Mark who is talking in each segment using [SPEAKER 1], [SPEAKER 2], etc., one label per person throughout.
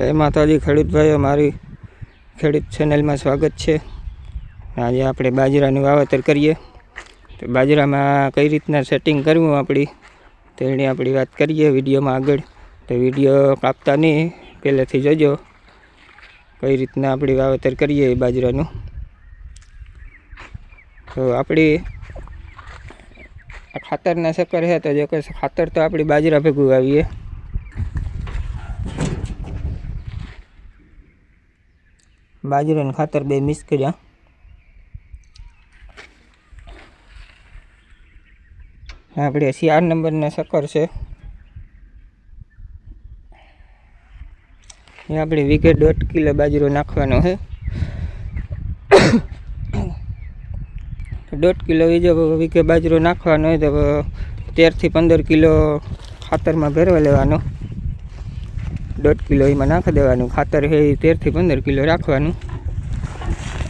[SPEAKER 1] જય માતાજી ખેડૂત ભાઈઓ મારી ખેડૂત ચેનલમાં સ્વાગત છે. આજે આપણે બાજરાનું વાવેતર કરીએ. તો બાજરામાં કઈ રીતના સેટિંગ કરવું આપણી તેની આપણી વાત કરીએ વિડીયોમાં આગળ. તો વીડિયો કાપતા નહીં, પહેલેથી જોજો કઈ રીતના આપણી વાવેતર કરીએ એ બાજરાનું. તો આપણી ખાતરના ચક્કર છે, તો જો કે ખાતર તો આપણી બાજરા ભેગું આવીએ. બાજરાનું ખાતર બે મિક્સ કર્યા. આપણે ચાર નંબરના શક્કર છે. એ આપણે વીઘે દોઢ કિલો બાજરો નાખવાનો છે. દોઢ કિલો બીજો વીઘે બાજરો નાખવાનો હોય તો તેરથી પંદર કિલો ખાતરમાં ભેરવા લેવાનો. દોઢ કિલો એમાં નાખી દેવાનું. ખાતર છે એ તેરથી પંદર કિલો રાખવાનું.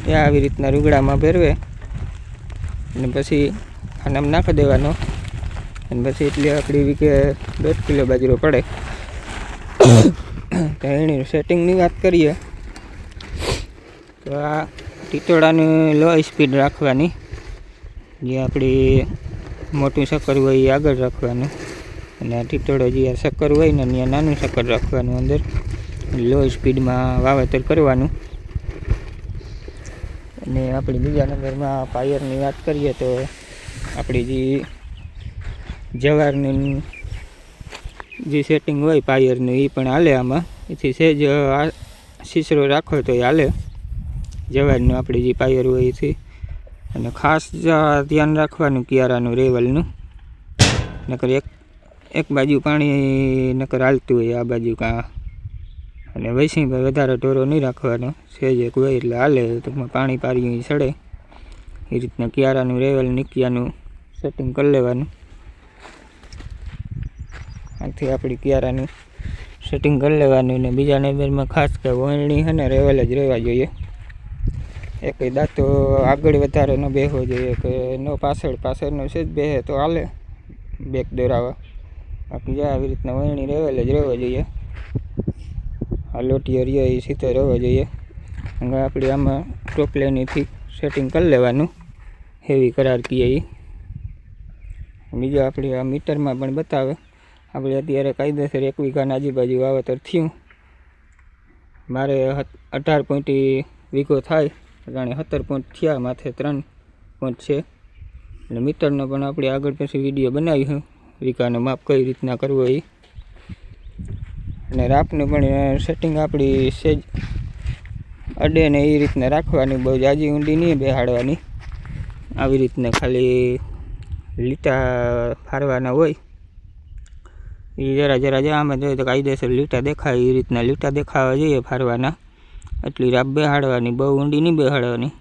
[SPEAKER 1] એ આવી રીતના રૂગડામાં ભેરવે. અને પછી આનામ નાખી દેવાનો. અને પછી એટલી આપણી વીકે દોઢ કિલો બાજરો પડે. તો એની સેટિંગની વાત કરીએ. તો આ ટીટોળાની લો સ્પીડ રાખવાની. જે આપણી મોટું શક્કર હોય એ આગળ રાખવાનું. અને આથી થોડો જે આ શક્કર હોય ને, ત્યાં નાનું શક્કર રાખવાનું અંદર. લો સ્પીડમાં વાવેતર કરવાનું. અને આપણે બીજા નંબરમાં પાયરની વાત કરીએ તો આપણી જે જવારની જે સેટિંગ હોય પાયરનું એ પણ હાલે આમાં. એથી સહેજ આ સીસરો રાખો તો એ હાલે. જવારનું આપણી જે પાયર હોય એથી. અને ખાસ ધ્યાન રાખવાનું કિયારાનું રેવલનું. નકર એક એક બાજુ પાણી નકર હાલતું હોય, આ બાજુ કાં. અને વૈસી વધારે ઢોરો નહીં રાખવાનો સહેજ એક હોય એટલે હાલે, ટૂંકમાં પાણી પારી ચડે એ રીતના કિયારાનું રેવલ, નિકિયાનું સેટિંગ કરી લેવાનું. આથી આપણી કિયારાનું સેટિંગ કરી લેવાનું ને બીજા નેબરમાં ખાસ કે વણણી છે ને રેવલ જ રહેવા જોઈએ. એક દાંતો આગળ વધારે ન બેહવો જોઈએ કે નો પાછળ પાછળનો છે જ બેહે તો હાલે. બેક દોરાવા. બાકી જાય આવી રીતના વણણી રેવલ જ રહેવા જોઈએ. આ લોટીઓ રહ્યો એ સીધો રહેવો જોઈએ. અને આપણે આમાં ટોપલેનીથી સેટિંગ કરી લેવાનું. હેવી કરાર કીએ એ બીજું આપણે આ મીટરમાં પણ બતાવે. આપણે અત્યારે કાયદેસર એક વીઘાના આજુબાજુ વાવેતર થયું. મારે અઢાર પોઈન્ટ વીઘો થાય. જાણે સત્તર પોઈન્ટ થયા, માથે ત્રણ પોઈન્ટ છે. એટલે મીટરનો પણ આપણે આગળ પછી વીડિયો બનાવ્યું વીઘાનું માપ કઈ રીતના કરવો એ અને રાપને પણ સેટિંગ આપણી સેજ અડે ને એ રીતના રાખવાની, બહુ જાજી ઊંડી નહીં બેહાડવાની. આવી રીતના ખાલી લીટા ફારવાના હોય. એ જરા જરા આમાં જોઈએ તો કાયદેસર લીટા દેખાય. એ રીતના લીટા દેખાવા જોઈએ ફારવાના એટલી રાબ બેહાડવાની, બહુ ઊંડી નહીં બેહાડવાની.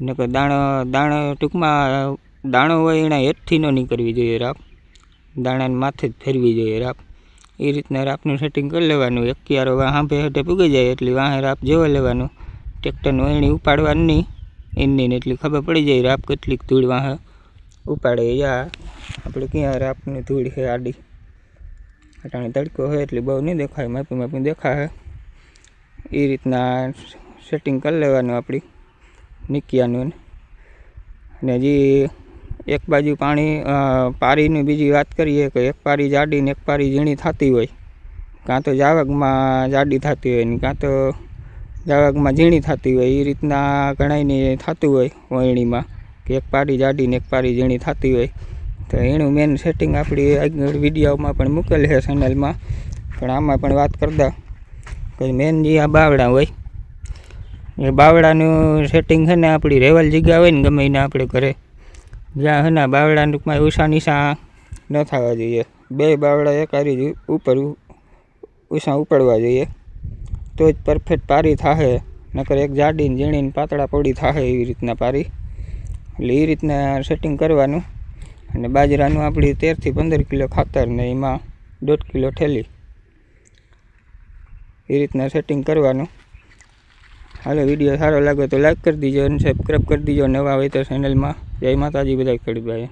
[SPEAKER 1] નકર દાણો દાણો ટૂંકમાં, દાણો હોય એના હેઠથી ન નીકળવી જોઈએ રાપ. દાણાને માથે જ ફેરવી જોઈએ રાપ. એ રીતના રાપનું સેટિંગ કરી લેવાનું. એક ક્યારો વાહાંભે હેઠે પૂગી જાય એટલે વાહે રાપ જોવા લેવાનું. ટ્રેક્ટરનું એણી ઉપાડવાનું નહીં. એની એટલી ખબર પડી જાય રાપ કેટલીક ધૂળ વાહે ઉપાડે. યા, આપણે ક્યાં રાપની ધૂળ છે આડી? અટાણે તડકો હોય એટલે બહુ નહીં દેખાય. માપી માપી દેખાય. એ રીતના સેટિંગ કરી લેવાનું આપણી. નિકિયાનું અને જે એક બાજુ પાણી પારીની બીજી વાત કરીએ કે એક પારી જાડી ને એક પારી ઝીણી થતી હોય. કાં તો જાવકમાં જાડી થતી હોય ને કાં તો જાવકમાં ઝીણી થતી હોય. એ રીતના ઘણાયની થતું હોય વણણીમાં કે એક પારી જાડી ને એક પારી ઝીણી થતી હોય. તો એનું મેન સેટિંગ આપણી આગળ વિડીયોમાં પણ મૂકેલ છે ચેનલમાં પણ આમાં પણ વાત કરતા કે મેન જે આ બાવડા હોય. એ બાવડાનું સેટિંગ છે ને આપણી રેવલ જગ્યા હોય ને ગમે એને આપણે ઘરે. જ્યાં હના બાવડા ટૂંકમાં ઉષા નિશા ન થવા જોઈએ. બે બાવડા એક હારી ઉપર ઉષા ઉપાડવા જોઈએ. તો જ પરફેક્ટ પારી થાહે, નકર એક જાડીને ઝીણીને પાતળા પોડી થાહે એવી રીતના પારી. એટલે એ રીતના સેટિંગ કરવાનું. અને બાજરાનું આપણી તેરથી પંદર કિલો ખાતર ને એમાં દોઢ કિલો ઠેલી. એ રીતના સેટિંગ કરવાનું. હાલો, વીડિયો સારો લાગે તો લાઈક કરી દીજો અને સબસ્ક્રાઈબ કરી દીજો નવા હોય તો ચેનલમાં જય માતાજી બધા ખેડૂત ભાઈ